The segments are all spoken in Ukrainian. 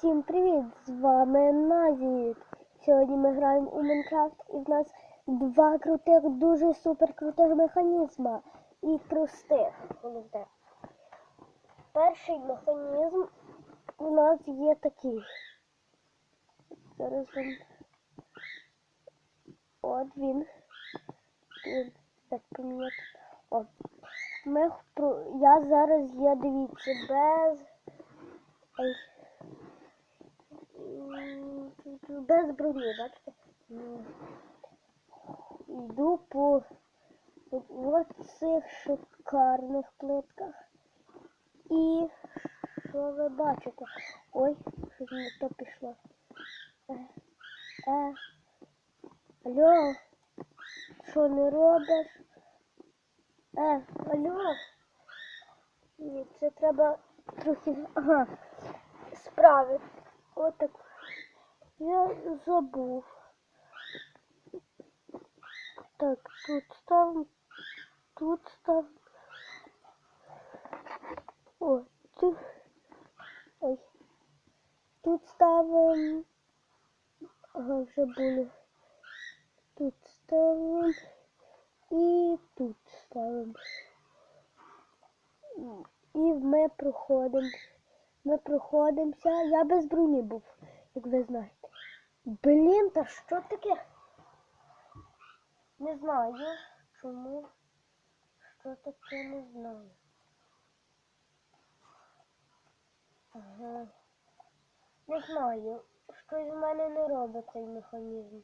Всім привіт! З вами Назік. Сьогодні ми граємо у Майнкрафт і в нас два крутих, дуже супер крутих механізма і простих. Головне. Перший механізм у нас є такий. Зараз він. От він. Він. Так поміняти. О. Ми я зараз є, дивіться, без. Ой. Без броні, бачите? Йду по от цих шикарних плитках. І що ви бачите? Ой, щось не то пішло. Е, е. Алло, що не робиш? Е, алло. Ні, це треба трохи. Ага. Справи. Отак. Я забув. Так, тут ставим. Тут ставим. О, тут. Ой. Тут ставим. Ага, вже були. Тут ставим. І тут ставимо. І ми проходимо. Ми проходимося. Я без броні був, як ви знаєте. Блін, та що таке? Не знаю. Чому? Що таке не знаю. Ага. Не знаю. Щось в мене не робить цей механізм.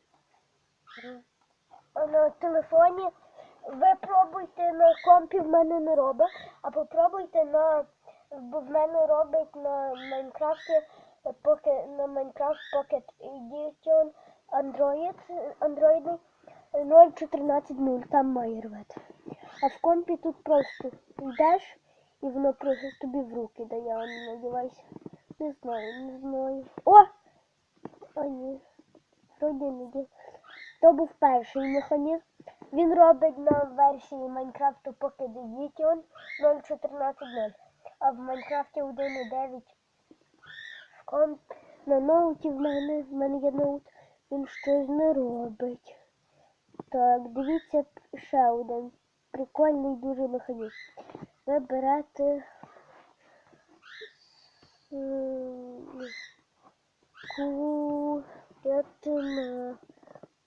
На телефоні ви пробуйте на компі в мене не робить, а попробуйте на бо в мене робить на Майнкрафті е, поки на Майнкрафт Pocket Edition Android Android 0.14.0, там має рвати. А в компі тут просто йдеш і воно просто тобі в руки дає, а не надівайся. Не знаю, не знаю. О! А ні. Вроді не ді. То був перший механізм. Він робить на версії Minecraft Pocket Edition 0.14.0. А в Майнкрафті 1.9 в комп на ноуті в мене, в мене є ноут, він щось не робить. Так, дивіться ще один прикольний дуже механізм. Ви берете курятина.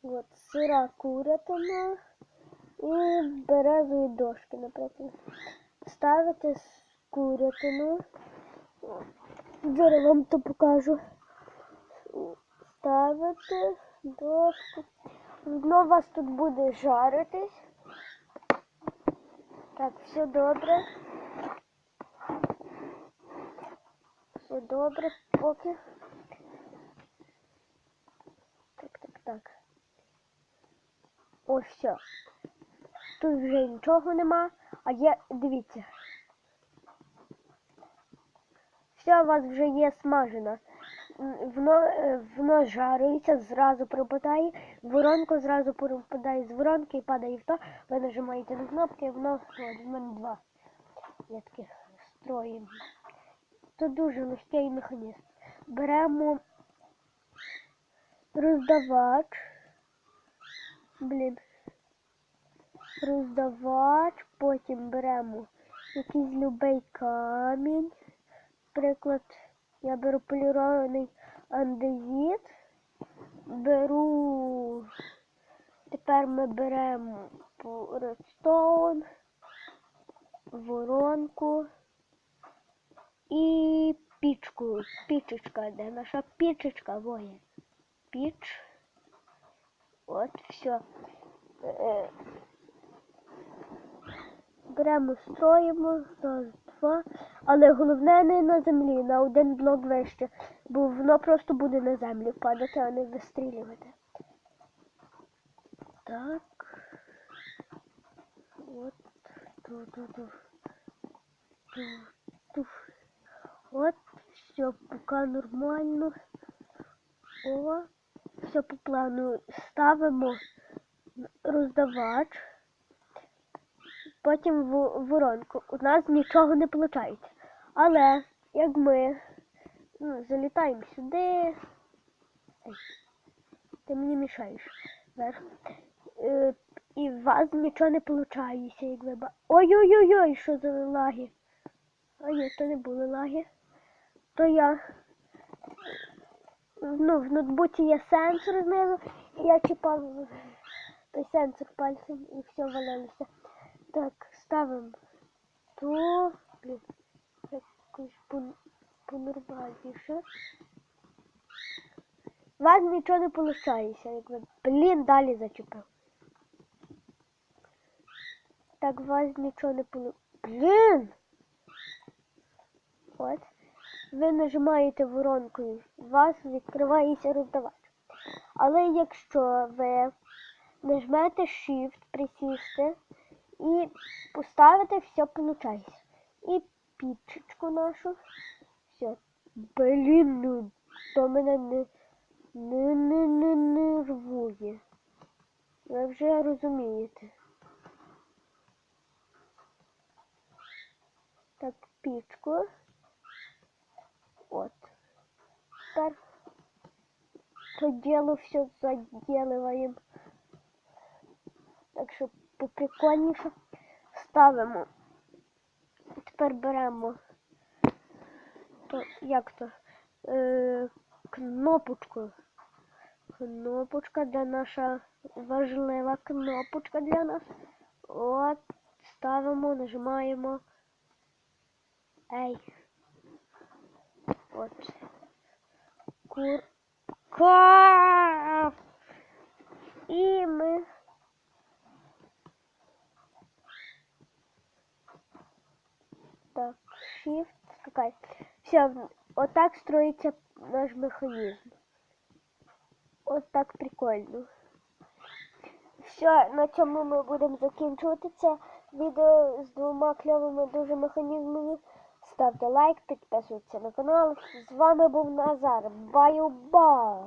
От, сира курятина і березові дошки, наприклад. Ставите курятину. Зараз вам то покажу. Ставите дошку. Воно у вас тут буде жаритись. Так, все добре. Все добре, поки. Так, так, так. Ось все. Тут вже нічого нема, а є, дивіться. Все у вас вже є смажено. Воно, е, воно жарується, зразу пропадає, воронка зразу пропадає з воронки і падає в то. Ви нажимаєте на кнопки, і воно от, в мене два. Я таких строї. Це дуже легкий механізм. Беремо роздавач. Блін. Роздавач, потім беремо якийсь любий камінь. Наприклад, я беру полірований андезіт. Беру. Тепер ми беремо редстоун, воронку і пічку. Пічечка, де наша пічечка воє. Піч. От, все. Беремо, строїмо, раз, два. Але головне не на землі, на один блок вище, бо воно просто буде на землю падати, а не вистрілювати. Так. От. Ту-ту-ту. Ту-ту. От, все, поки нормально. О, все по плану. Ставимо роздавач. потім в воронку. У нас нічого не виходить. Але як ми Ну, залітаємо сюди. Ти мені мішаєш. Вверх. І у вас нічого не виходить, як ви ба. Ой-ой-ой, що за лаги? А ні, то не були лаги. То я. Ну, в ноутбуці є сенсор знизу, і я чіпав той сенсор пальцем і все валилося. Так, ставимо ту. Якось пон- понормальніше. У вас нічого не виходить, як ви. Блін, далі зачепив. Так, у вас нічого не виходить. Блін! От. Ви нажимаєте воронкою, вас відкривається роздавач. Але якщо ви нажмете Shift, присісти і поставите, все виходить. І пічечку нашу. Все. Блін, ну то мене не, не, не, не нервує. Ви вже розумієте. Так, пічку. От. Тепер то діло все заділиваємо. Так що поприкольніше ставимо. Тепер беремо то, як то, е, кнопочку. Кнопочка де наша важлива кнопочка для нас. От, ставимо, нажимаємо. Ей. От. Кур. Ка! І ми. Так, shift, скакай. Все, отак строїться наш механізм. От так прикольно. Все, на цьому ми будемо закінчувати це відео з двома кльовими дуже механізмами. Ставте лайк, підписуйтесь на канал. З вами був Назар. Баю-бай!